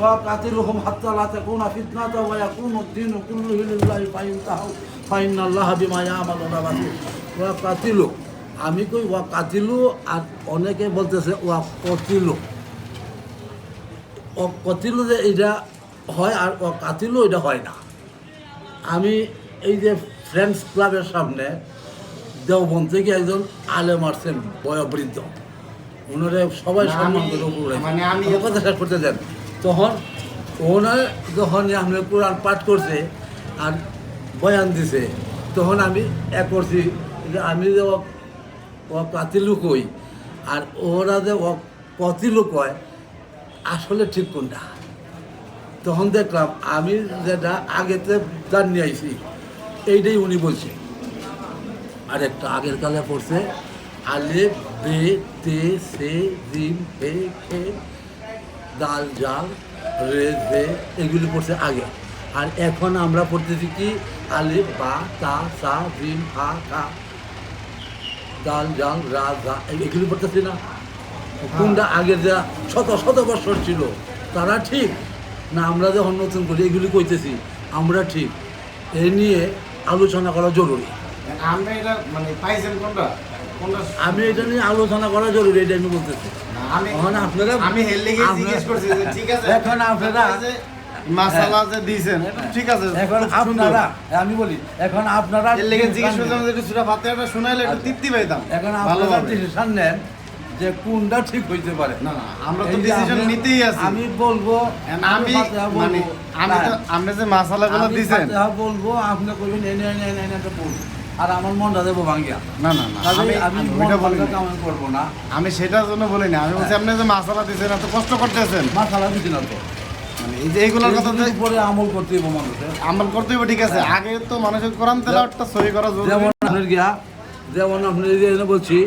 وقاتلهم حتى لا تكون فتنة ويكون الدين كله لله فإنتهوا فإن الله بما يعملون بصير وقاتلوا আমি কই ওয়া কাতিলু আর অনেকে বলতেছে ওয়া কতিলু ও কতিলু যে এটা হয় আর ও কাতিলু এটা হয় না আমি এই যে ফ্রেন্ডস ক্লাবের সামনে দেওবন থেকে একজন আলেম আসছেন বয়োবৃদ্ধ ওনারে সবাই না, সম্মান আমি- করে উপরে মানে আমি- আমার কথা শেষ করতে দেন তখন ওনার যখন আমি কোরআন পাঠ করছে আর বয়ান দিছে, তখন আমি এক করছি আমি যে ও- ও কাতিলু কই আর ওরা যে ও কতিলু কয় আসলে ঠিক কোনটা? তখন দেখলাম আমি যেটা আগেতে জানিয়ে আইছি, এইটাই উনি বলছে। আর একটা আগের কালে পড়ছে আলে বে, তে, সে, জিম, হে, খে দাল জাল রে দে এগুলি পড়ছে আগে। আর এখন আমরা পড়তেছি কি? আলিফ বা তা সা জিম হা কা। দাল জাল রা এই- এগুলি পড়তেছি না? কোনটা আগে যা শত শত বছর ছিল তারা ঠিক? না আমরা যখন নতুন করি এগুলি কইতেছি আমরা ঠিক। এ নিয়ে আলোচনা করা জরুরি। মানে কোনটা? আমি এটা নিয়ে আলোচনা করা জরুরি এটা আমি বলতেছি। এখন আপনারা আমি জিজ্ঞেস করছি যে ঠিক আছে এখন আপনারা- মাসালা যে দিয়েছেন ঠিক আছে এখন আপনারা আমি বলি এখন আপনারা এর লেগে জিজ্ঞেস করছিলাম যে সুরা ফাতিহাটা শোনাইলে একটু তৃপ্তি পাইতাম এখন আপনারা ডিসিশন নেন যে কোনটা ঠিক হইতে পারে না না আমরা তো ডিসিশন নিতেই আছি আমি বলব আমি মানে আমি তো আপনি যে মাসালাগুলো বলব আপনি কইবেন এনে এনে এনে বলব আর আমার মনটা দেবো ভাঙ্গিয়া। না না না আমি আমি আমি ওইটা বলি করব না। আমি সেটার জন্য বলি না আমি বলছি আপনি যে মাসালা দিচ্ছেন এত কষ্ট করতেছেন। মাসালা দিচ্ছি না তো। মানে এই যে এইগুলোর কথা উপরে আমল করতে হইব মানুষের। আমল করতে হবে ঠিক আছে। আগে তো মানুষের কোরআন তেলাওয়াতটা সহি করা জরুরি। যেমন আপনার গিয়া যেমন আপনি যে বলছি